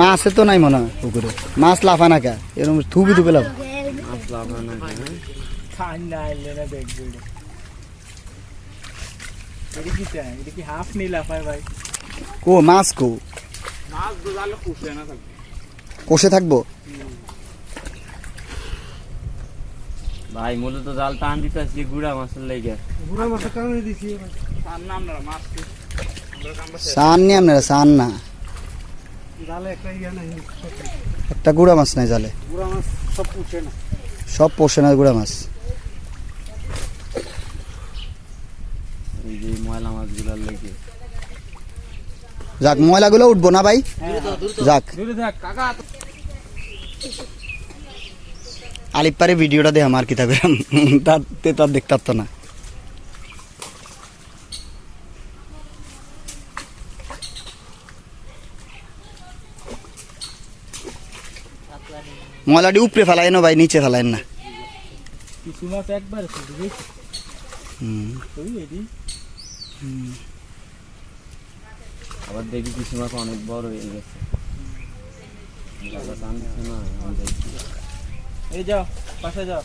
মাছে তো নাই মনে হয় পুকুরে। মাছ লাফা না কে? এরকম থুবি থুবে লাফা। কি? মাছ কো? মাছ গোজালে পুষে না থাকবে। কষে থাকব? ভাই মূলত জাল টান দিতেছি গুড়া মাছের লেগে। কি আপনারা সান না একটা গুড়া মাছ নাই জালে। মাছ সব পুষে না গুড়া মাছ। যাক ময়লাগুলো উঠবো না ভাই? যাক। দূরে থাক কাকা। আলিপ পারে ভিডিওটা দে আমার কিতা করাম তাতে তার দেখতে পারতো না। ময়লাটি উপরে ফেলাই না ভাই নিচে ফেলাইন না। কিছু মাছ একবার আবার দেখি কিছু মাছ অনেক বড় হয়ে গেছে। এই যাও পাশে যাও।